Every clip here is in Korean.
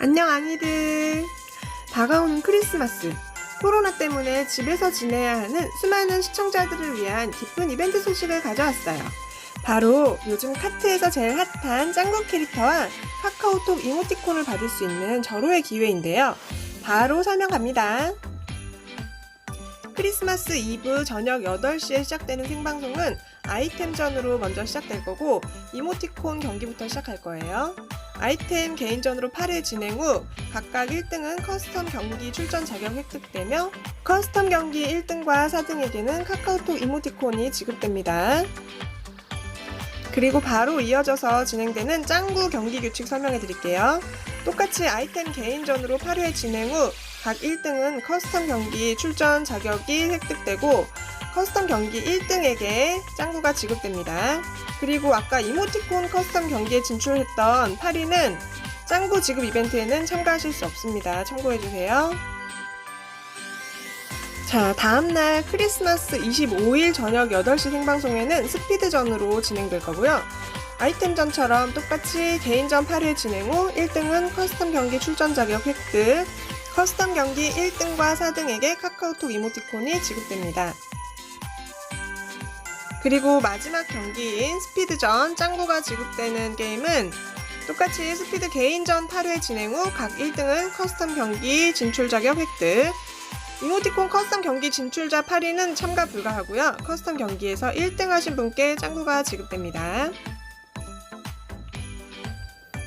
안녕 아미들. 다가오는 크리스마스. 코로나 때문에 집에서 지내야 하는 수많은 시청자들을 위한 기쁜 이벤트 소식을 가져왔어요. 바로 요즘 카트에서 제일 핫한 짱구 캐릭터와 카카오톡 이모티콘을 받을 수 있는 절호의 기회인데요. 바로 설명 갑니다. 크리스마스 이브 저녁 8시에 시작되는 생방송은 아이템전으로 먼저 시작될 거고 이모티콘 경기부터 시작할 거예요. 아이템 개인전으로 8회 진행 후 각각 1등은 커스텀 경기 출전 자격 획득되며 커스텀 경기 1등과 4등에게는 카카오톡 이모티콘이 지급됩니다. 그리고 바로 이어져서 진행되는 짱구 경기 규칙 설명해 드릴게요. 똑같이 아이템 개인전으로 8회 진행 후 각 1등은 커스텀 경기 출전 자격이 획득되고 커스텀 경기 1등에게 짱구가 지급됩니다. 그리고 아까 이모티콘 커스텀 경기에 진출했던 8위는 짱구 지급 이벤트에는 참가하실 수 없습니다. 참고해주세요. 자, 다음날 크리스마스 25일 저녁 8시 생방송에는 스피드전으로 진행될 거고요. 아이템전처럼 똑같이 개인전 8회 진행 후 1등은 커스텀 경기 출전 자격 획득, 커스텀 경기 1등과 4등에게 카카오톡 이모티콘이 지급됩니다. 그리고 마지막 경기인 스피드전 짱구가 지급되는 게임은 똑같이 스피드 개인전 8회 진행 후 각 1등은 커스텀 경기 진출 자격 획득 이모티콘 커스텀 경기 진출자 8위는 참가 불가하고요. 커스텀 경기에서 1등 하신 분께 짱구가 지급됩니다.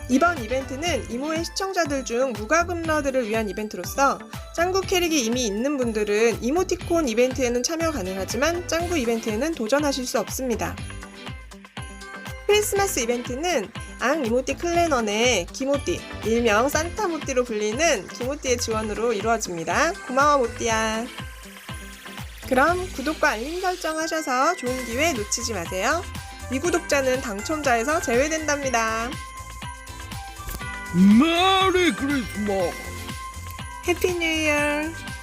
이번 이벤트는 이모의 시청자들 중 무과금러들을 위한 이벤트로서 짱구 캐릭이 이미 있는 분들은 이모티콘 이벤트에는 참여 가능하지만 짱구 이벤트에는 도전하실 수 없습니다. 크리스마스 이벤트는 앙 이모티 클랜원의 기모띠, 일명 산타 모띠로 불리는 기모띠의 지원으로 이루어집니다. 고마워 모띠야. 그럼 구독과 알림 설정 하셔서 좋은 기회 놓치지 마세요. 미구독자는 당첨자에서 제외된답니다. 메리 크리스마스 해피 뉴 이어!